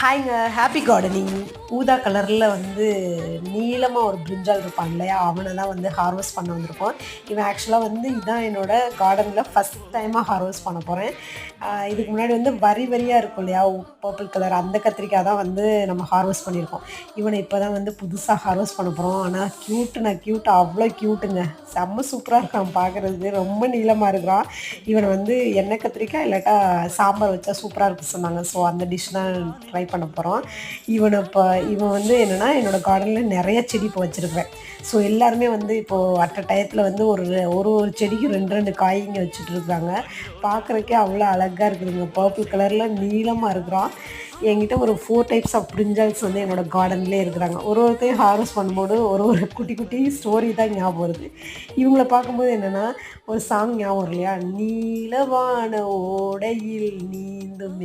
ஹாய்ங்க happy gardening ஊதா கலரில் வந்து நீளமாக ஒரு பிரிஞ்சால் இருப்பான் இல்லையா? அவனை தான் வந்து ஹார்வெஸ்ட் பண்ண வந்திருக்கோம் இவன் ஆக்சுவலாக வந்து இதுதான் என்னோட கார்டனில் ஃபஸ்ட் டைமாக ஹார்வெஸ்ட் பண்ண போகிறேன் இதுக்கு முன்னாடி வந்து வரி வரியாக இருக்கும் இல்லையா? பர்பிள் கலர் அந்த கத்திரிக்காய் தான் வந்து நம்ம ஹார்வெஸ்ட் பண்ணியிருக்கோம். இவனை இப்போ தான் வந்து புதுசாக ஹார்வெஸ்ட் பண்ண போகிறோம் ஆனால் க்யூட்டுண்ணா க்யூட் அவ்வளோ க்யூட்டுங்க செம்ம சூப்பராக இருக்கான் பார்க்குறது ரொம்ப நீளமாக இருக்கிறான். இவனை வந்து எண்ணெய் கத்திரிக்காய் இல்லாட்டா சாம்பார் வச்சா சூப்பராக இருக்கு சொன்னாங்க. ஸோ அந்த டிஷ் தான் ட்ரை பண்ண போகிறோம் இவனை இப்போ இவன் வந்து என்னென்னா என்னோடய கார்டனில் நிறைய செடி இப்போ வச்சுருப்பேன். ஸோ எல்லாருமே வந்து இப்போது அட்ட டயத்தில் வந்து ஒரு ஒரு ஒரு செடிக்கு ரெண்டு ரெண்டு காய்ங்க வச்சுட்ருக்காங்க பார்க்குறக்கே அவ்வளோ அழகாக இருக்குதுங்க. பர்பிள் கலரில் நீளமாக இருக்கிறான் என்கிட்ட ஒரு ஃபோர் டைப்ஸ் ஆஃப் பிரிஞ்சல்ஸ் வந்து என்னோடய கார்டன்லேயே இருக்கிறாங்க. ஒரு ஒருத்தையும் ஹார்வெஸ்ட் பண்ணும்போது ஒரு ஒரு குட்டி குட்டி ஸ்டோரி தான் ஞாபகம் வருது. இவங்கள பார்க்கும்போது என்னென்னா ஒரு சாங் ஞாபகம் இல்லையா நீலவான ஓடையில் நீந்தும்